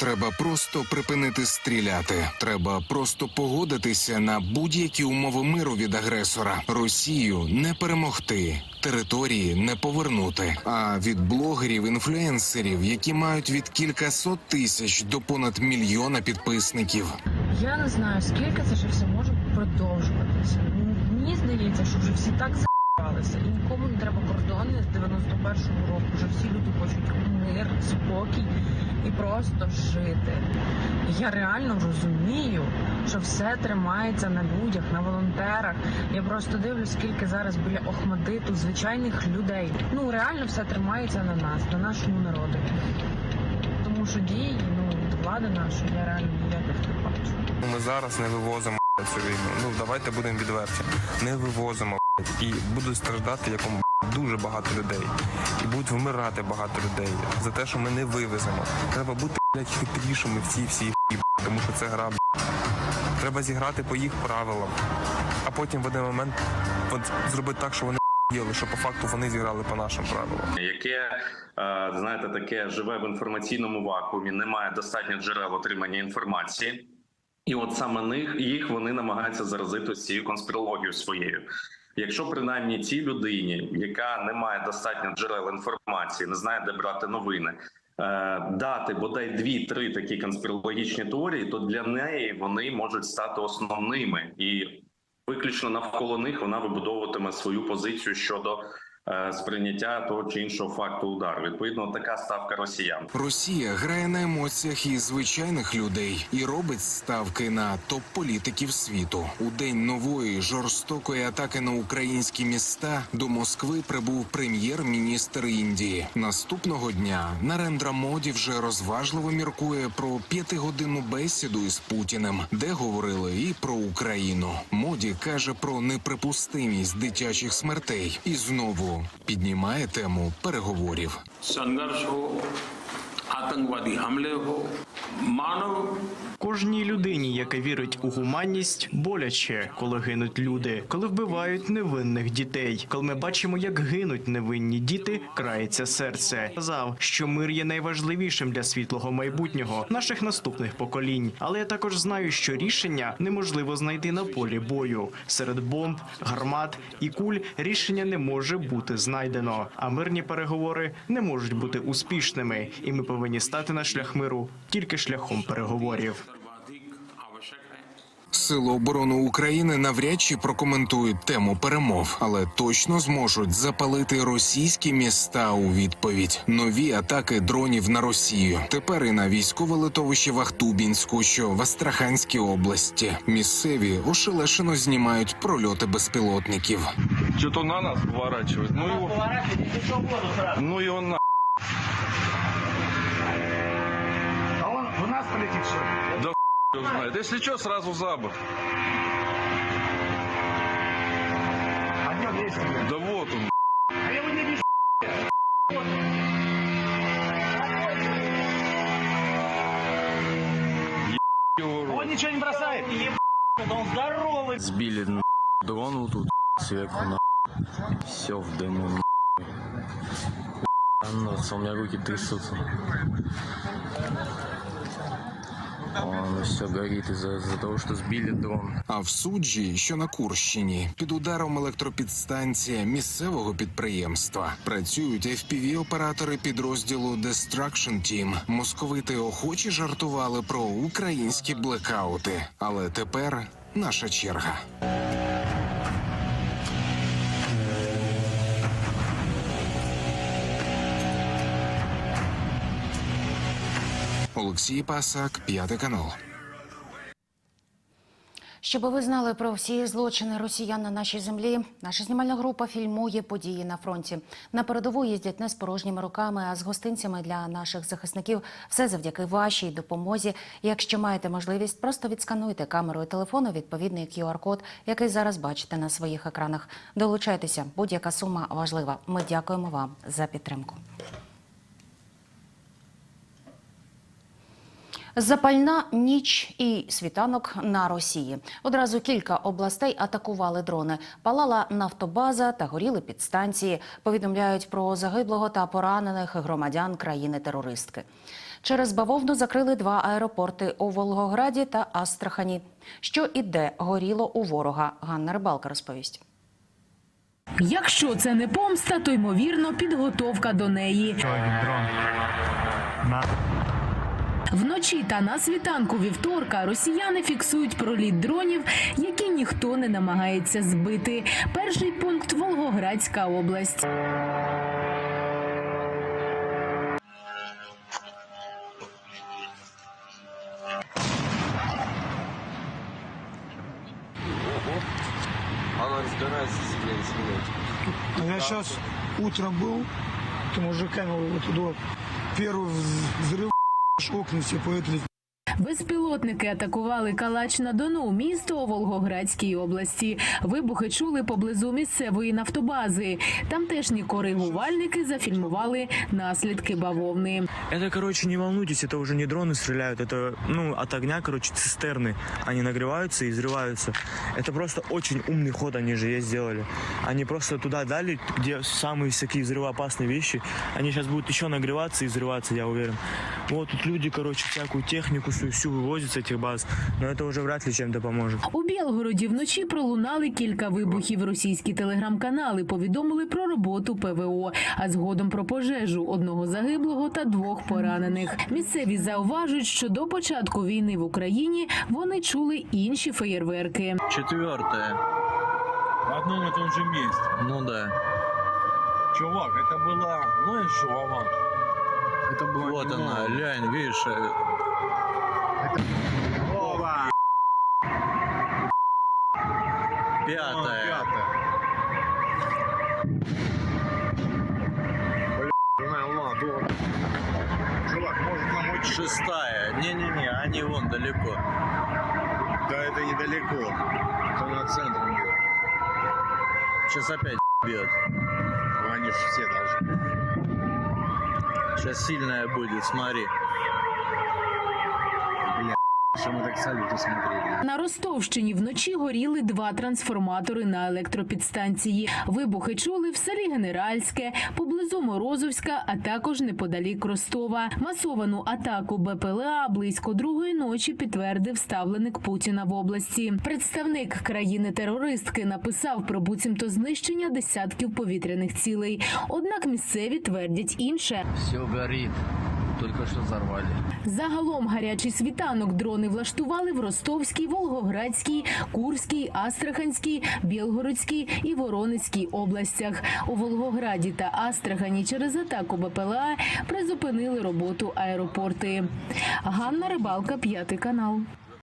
Треба просто припинити стріляти. Треба просто погодитися на будь-які умови миру від агресора. Росію не перемогти, території не повернути. А від блогерів, інфлюенсерів, які мають від кількасот тисяч до понад мільйона підписників. Я не знаю, скільки це ще все може продовжуватися. Мені здається, що вже всі так за***алися, і нікому не треба кордони з 91-го року. Вже всі люди хочуть мир, спокій і просто жити. Я реально розумію, що все тримається на людях, на волонтерах. Я просто дивлюсь, скільки зараз біля Охмадиту звичайних людей. Ну реально все тримається на нас, на нашому народу. Тому що дії ну, від влади нашої я реально ніяких не бачу. Ми зараз не вивозимо цю війну. Ну давайте будемо відверті. Не вивозимо і буде страждати якому дуже багато людей. І будуть вмирати багато людей за те, що ми не вивеземо. Треба бути блядь, хитрішими в цій всій тому що це гра. Треба зіграти по їх правилам, а потім в один момент зробити так, що вони їли, що по факту вони зіграли по нашим правилам. яке е, знаєте, таке живе в інформаційному вакуумі, немає достатньо джерел отримання інформації, і от саме них їх вони намагаються заразити цією конспірологією своєю. Якщо принаймні цій людині, яка не має достатньо джерел інформації, не знає, де брати новини, е, дати бодай дві-три такі конспірологічні теорії, то для неї вони можуть стати основними. І виключно навколо них вона вибудовуватиме свою позицію щодо сприйняття того чи іншого факту удару. Відповідно, така ставка росіян. Росія грає на емоціях і звичайних людей і робить ставки на топ-політиків світу. У день нової жорстокої атаки на українські міста до Москви прибув прем'єр-міністр Індії. Наступного дня Нарендра Моді вже розважливо міркує про п'ятигодинну бесіду із Путіним, де говорили і про Україну. Моді каже про неприпустимість дитячих смертей і знову піднімає тему переговорів. Кожній людині, яка вірить у гуманність, боляче, коли гинуть люди, коли вбивають невинних дітей. Коли ми бачимо, як гинуть невинні діти, крається серце. Казав, що мир є найважливішим для світлого майбутнього наших наступних поколінь. Але я також знаю, що рішення неможливо знайти на полі бою. Серед бомб, гармат і куль рішення не може бути знайдено, а мирні переговори не можуть бути успішними, і ми повинні стати на шлях миру тільки шляхом переговорів. Сили оборони України навряд чи прокоментують тему перемов, але точно зможуть запалити російські міста у відповідь. Нові атаки дронів на Росію. Тепер і на військове литовище Вахтубінську, що в Астраханській області. Місцеві ошелешено знімають прольоти безпілотників. Що то на нас поворачують? Ну його... Ну його на. В нас полетит, что ли? Да его знает. Если что, сразу за борт. А где он есть? Да вот он. А я его не вижу. Его рот. Он ничего не бросает. Он здоровый. Сбили на дрон вот тут сверху на все в дыму на Аннуться, у меня руки трясутся. Он все горит из-за из того, що збили дрон. А в суджі, що на Курщині, під ударом електропідстанція місцевого підприємства працюють fpv оператори підрозділу Destruction Team. Московити охочі жартували про українські блекаути. Але тепер наша черга. Олексій Пасак, п'ятий канал. Щоб ви знали про всі злочини росіян на нашій землі, наша знімальна група фільмує події на фронті. На передову їздять не з порожніми руками, а з гостинцями для наших захисників. Все завдяки вашій допомозі. Якщо маєте можливість, просто відскануйте камерою телефону відповідний QR-код, який зараз бачите на своїх екранах. Долучайтеся, будь-яка сума важлива. Ми дякуємо вам за підтримку. Запальна ніч і світанок на Росії. Одразу кілька областей атакували дрони. Палала нафтобаза та горіли підстанції. Повідомляють про загиблого та поранених громадян країни-терористки. Через бавовну закрили два аеропорти у Волгограді та Астрахані. Що і де горіло у ворога? Ганна Рибалка розповість. Якщо це не помста, то ймовірно підготовка до неї. Вночі та на світанку вівторка росіяни фіксують проліт дронів, які ніхто не намагається збити. Перший пункт Волгоградська область. Она разбирается с Я сейчас утром был, то мужиками вот туда. Первый взрыв, все поэтому Безпілотники атакували Калач на Дону, місто у Волгоградській області. Вибухи чули поблизу місцевої нафтобази. Тамтешні коригувальники зафільмували наслідки бавовни. Это, короче, не волнуйтесь, это уже не дроны стреляют, это, ну, от огня, короче, цистерны. Они нагреваются и взрываются. Это просто очень умный ход они же есть сделали. Они просто туда дали, где самые всякие взрывоопасные вещи. Они сейчас будут еще нагреваться и взрываться, я уверен. Вот тут люди, короче, всякую технику свою всю вывозят с этих баз, но это уже вряд ли чем-то поможет. У Білгороді вночі пролунали кілька вибухів. Російські телеграм-канали повідомили про роботу ПВО, а згодом про пожежу одного загиблого та двох поранених. Місцеві зауважують, що до початку війни в Україні вони чули інші феєрверки. Четвертое. В одном и том же месте. Ну да. Чувак, это была, знаешь, что, Вован? Это была Вот она, лянь, видишь. э, Пятое. Чувак, может нам очень... Шестая. Не-не-не, они вон далеко. Да это недалеко. Это на центре бьет. Сейчас опять бьет. Они же все должны. Сейчас сильная будет, смотри. Что мы так салюты смотрели. На Ростовщині вночі горіли два трансформатори на електропідстанції. Вибухи чули в селі Генеральське, поблизу Морозовська, а також неподалік Ростова. Масовану атаку БПЛА близько другої ночі підтвердив ставленик Путіна в області. Представник країни-терористки написав про буцімто знищення десятків повітряних цілей. Однак місцеві твердять інше. Все горит. Только что взорвали. Загалом гарячий світанок дрони влаштували в Ростовській, Волгоградській, Курській, Астраханській, Білгородській і Воронецькій областях. У Волгограді та Астрахані через атаку БПЛА призупинили роботу аеропорти. Ганна Рибалка, п'ятий канал.